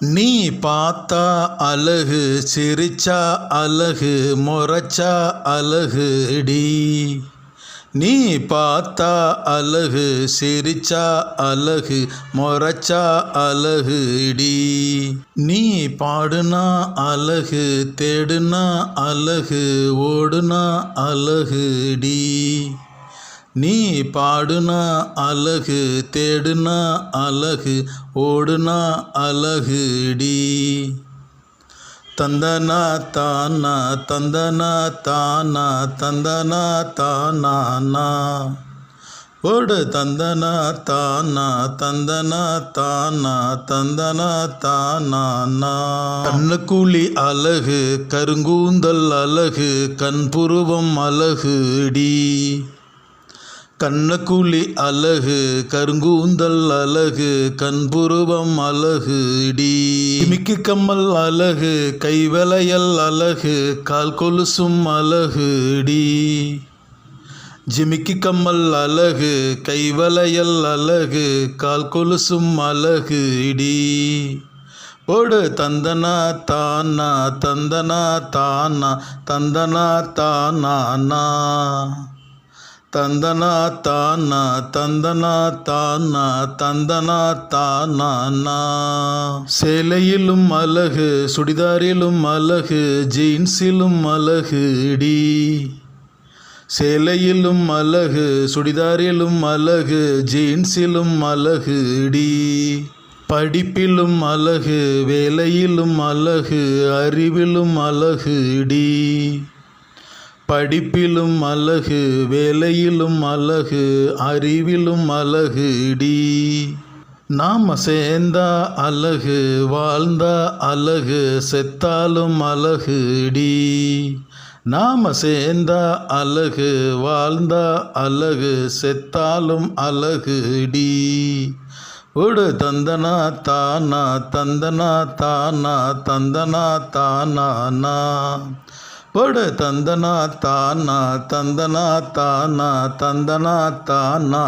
நீ பார்த்தா அழகு சிரிச்சா அழகு முறைச்சா அழகுடி நீ பார்த்தா அழகு சிரிச்சா அழகு முறைச்சா அழகுடி நீ பாடுனா அழகு தேடுனா அழகு ஓடுனா அழகுடி நீ பாடுனா அழகு தேடுனா அழகு ஓடுனா அழகுடி தந்தனா தானா தந்தனா தானா தந்தனா தானா ஓடு தந்தனா தானா தந்தனா தானா தந்தனா தானா கண்ணுக்குழி அழகு கருங்கூந்தல் அழகு கண்புருவம் அழகுடி கண்ணக்குழி அழகு கருங்கூந்தல் அழகு கண்புருவம் அழகு அழகுடி மிக்கு கம்மல் அழகு கைவளையல் அழகு கால் கொலுசும் அழகு அழகுடி ஜிமிக்கு கம்மல் அழகு கைவளையல் அழகு கால் கொலுசும் அழகு அழகுடி போடு தந்தனா தானா தந்தனா தானா தந்தனா தானா தந்தனா தானா தந்தனா தானா தந்தனா தானா சேலையிலும் அழகு சுடிதாரிலும் அழகு ஜீன்ஸிலும் அழகு டி. சேலையிலும் அழகு சுடிதாரிலும் அழகு ஜீன்ஸிலும் அழகு டி. படிப்பிலும் அழகு வேலையிலும் அழகு அறிவிலும் அழகு டி. படிப்பிலும் அழகு வேலையிலும் அழகு அறிவிலும் அழகு டி. நாம் சேர்ந்தா அழகு வாழ்ந்தா அழகு செத்தாலும் அழகு டி. நாம் சேர்ந்தா அழகு வாழ்ந்தா அழகு செத்தாலும் அழகு டி. ஓடு தந்தனா தானா தந்தனா தானா தந்தனா தானா படு. தந்தனா தானா தந்தனா தானா தந்தனா தானா